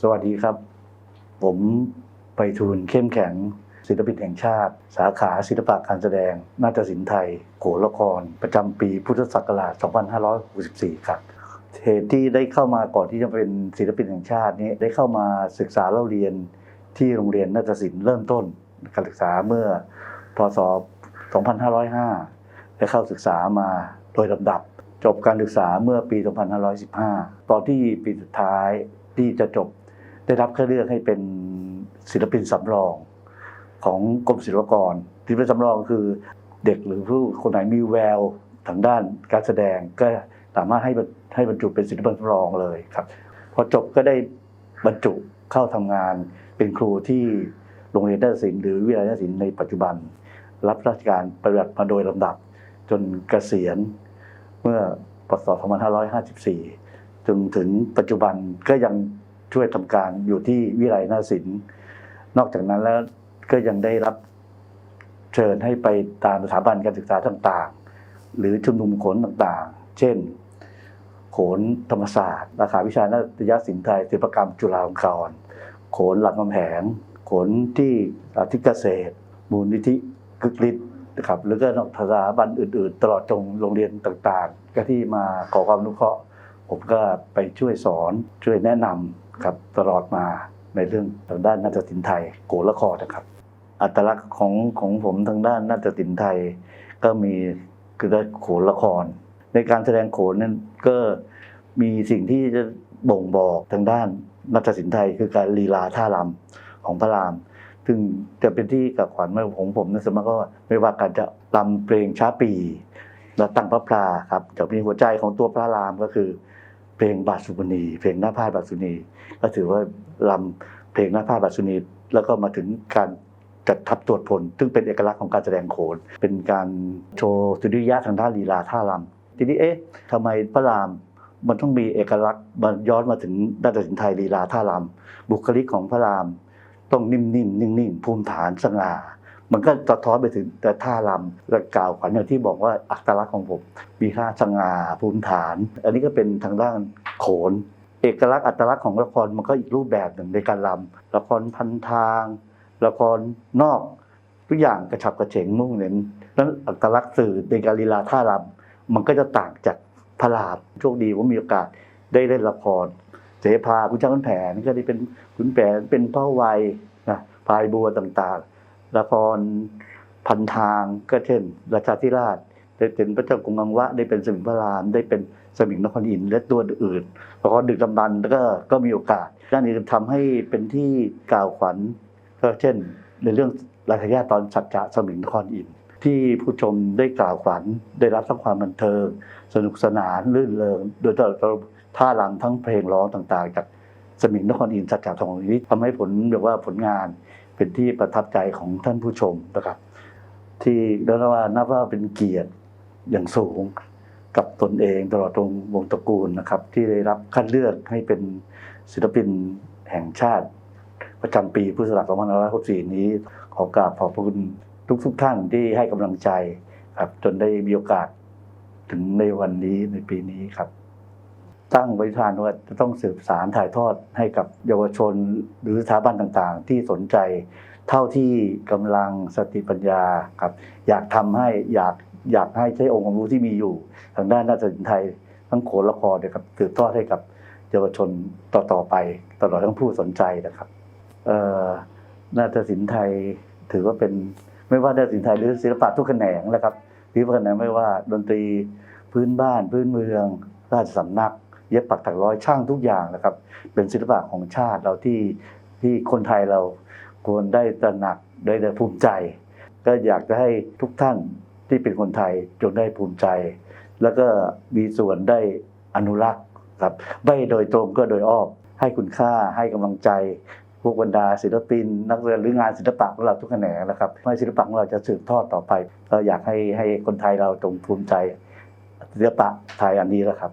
สวัสดีครับ ผมไปทูลเข้มแข็ง ศิลปินแห่งชาติ สาขาศิลปะการแสดง นาฏศิลป์ไทย โขนละคร ประจำปีพุทธศักราช 2564 ครับเหตุที่ได้เข้ามาก่อนที่จะเป็นศิลปินแห่งชาตินี้ได้เข้ามาศึกษาเล่าเรียนที่โรงเรียนนาฏศิลป์เริ่มต้นการศึกษาเมื่อพศ 2505 ได้เข้าศึกษามาโดยลำดับ จบการศึกษาเมื่อปี 2515 ตอนที่ปีสุดท้ายที่จะจบ ได้รับคัดเลือกให้เป็นศิลปินสำรองของกรมศิลปากรศิลปินสำรองคือเด็กหรือผู้คนไหนมีแววทางด้านการแสดงก็สามารถให้ให้บรรจุเป็นศิลปินสำรองเลยครับพอจบก็ได้บรรจุเข้าทำงานเป็นครูที่โรงเรียนนาฏศิลป์หรือวิทยาลัยนาฏศิลป์ในปัจจุบัน รับราชการปฏิบัติมาโดยลำดับ จนเกษียณเมื่อปศ2554 จนถึงปัจจุบันก็ยัง ช่วยทำการอยู่ที่วิทยาลัยนาศิลป์นอกจากนั้นแล้วก็ยังได้รับเชิญให้ไปตามสถาบันการศึกษาต่างๆ หรือชุมนุมโขนต่างๆ เช่น โขนธรรมศาสตร์สาขาวิชานาฏยศิลป์ไทยศิลปกรรมจุฬาลงกรณ์โขนหลังกำแหงโขนที่อาทิตยเกษตร มูลนิธิกึกฤทธิ์นะครับหรือก็สถาบันอื่น ๆ ตลอดจงโรงเรียนต่างๆ ก็ที่มาขอความอนุเคราะห์ ผมก็ไปช่วยสอนช่วยแนะนำครับตลอดมาในเรื่องทางด้านนาฏศิลป์ไทยโกละครนะครับ อัตลักษณ์ของของผมทางด้านนาฏศิลป์ไทย ก็มีคือได้โขนละคร ในการแสดงโขนนั้นก็มีสิ่งที่จะบ่งบอกทางด้านนาฏศิลป์ไทย คือการลีลาท่ารำของพระราม ซึ่งจะเป็นที่กับขวัญของผมนะสมมติก็ไม่ว่าการจะรำเพลงช้าปีและตั้งพระพลาครับจะมีหัวใจของตัวพระรามก็คือ เพลงบาสุวรรณีเพลงหน้าพาดบาสุนี ก็ถือว่าลำเพลงหน้าพาดบาสุนี แล้วก็มาถึงการจัดทับตรวจผลซึ่งเป็นเอกลักษณ์ของการแสดงโขน เป็นการโชว์สุริยะทางด้านลีลาท่ารำทีนี้เอ๊ะทำไมพระรามมันต้องมีเอกลักษณ์มันย้อนมาถึงด้านศิลป์ไทยลีลาท่ารำบุคลิกของพระราม ต้องนิ่มๆนิ่งๆภูมิฐานสง่า มันก็สะท้อนไปถึงแต่ท่ารำและกล่าวขวัญอย่างที่บอกว่าอัตลักษณ์ของผม มีค่าสง่าภูมิฐาน อันนี้ก็เป็นทางด้านโขน เอกลักษณ์อัตลักษณ์ของละครมันก็อีกรูปแบบหนึ่งในการรำละครพันทาง ละครนอกทุกอย่างกระฉับกระเฉงมุ่งเน้นแล้วอัตลักษณ์สื่อในการลีลาท่ารำมันก็จะต่างจากพระรามโชคดีว่ามีโอกาสได้เล่นละครเสภาคุณช้างขุนแผนก็ได้เป็นขุนแผนเป็นพ่อวัยนะพายบัวต่างๆ ละครพันทางก็เช่น ราชาธิราชได้เป็นพระเจ้ากรุงอังวะได้เป็นสมิงพระรามได้เป็นสมิงนครอินทร์และตัวอื่นละครดึกดำบรรพ์ก็ก็มีโอกาสด้านนี้ทำให้เป็นที่กล่าวขวัญก็เช่น ในเรื่องราชญาตอนสัจจะสมิงนครอินทร์ที่ผู้ชมได้กล่าวขวัญได้รับทั้งความบันเทิง สนุกสนานลื่นเริงโดยตลอดท่ารำทั้งเพลงร้องต่าง ๆ จากสมิงนครอินทร์สัจจะทองนี้ทำให้ผลแบบว่าผลงาน เป็นที่ประทับใจของท่านผู้ชมนะครับ ที่เรียกว่านับว่าเป็นเกียรติอย่างสูงกับตนเองตลอดตรงวงตระกูลนะครับ ที่ได้รับคัดเลือกให้เป็นศิลปินแห่งชาติประจำปีพุทธศักราช2564 นี้ ขอกราบขอบพระคุณทุกทุกท่านที่ให้กำลังใจครับจนได้มีโอกาสถึงในวันนี้ในปีนี้ครับ ตั้งไว้ทานว่าจะต้องสืบสารถ่ายทอดให้กับเยาวชนหรือสถาบันต่างๆ ที่สนใจ เท่าที่กำลังสติปัญญาครับ อยากทำให้อยากอยากให้ใช้องค์ความรู้ที่มีอยู่ ทางด้านนาฏศิลป์ไทยทั้งโขนละครเนี่ยครับสืบทอดให้กับเยาวชนต่อๆไป ตลอดทั้งผู้สนใจนะครับเอ่อนาฏศิลป์ไทยถือว่าเป็นไม่ว่านาฏศิลป์ไทยหรือศิลปะทุกแขนงนะครับศิลปะแขนงไม่ว่าดนตรีพื้นบ้านพื้นเมืองราชสำนัก เย็บปักถักร้อยช่างทุกอย่างนะครับ เป็นศิลปะของชาติเราที่ที่คนไทยเราควรได้ตระหนักได้ภูมิใจ ก็อยากจะให้ทุกท่านที่เป็นคนไทยจงได้ภูมิใจ แล้วก็มีส่วนได้อนุรักษ์ครับไม่โดยตรงก็โดยอ้อมให้คุณค่าให้กำลังใจ พวกบรรดาศิลปิน นักเรียนหรืองานศิลปะของเราทุกแขนงนะครับให้ศิลปะของเราจะสืบทอดต่อไป ก็อยากให้ให้คนไทยเราจงภูมิใจศิลปะไทยอันนี้แหละครับ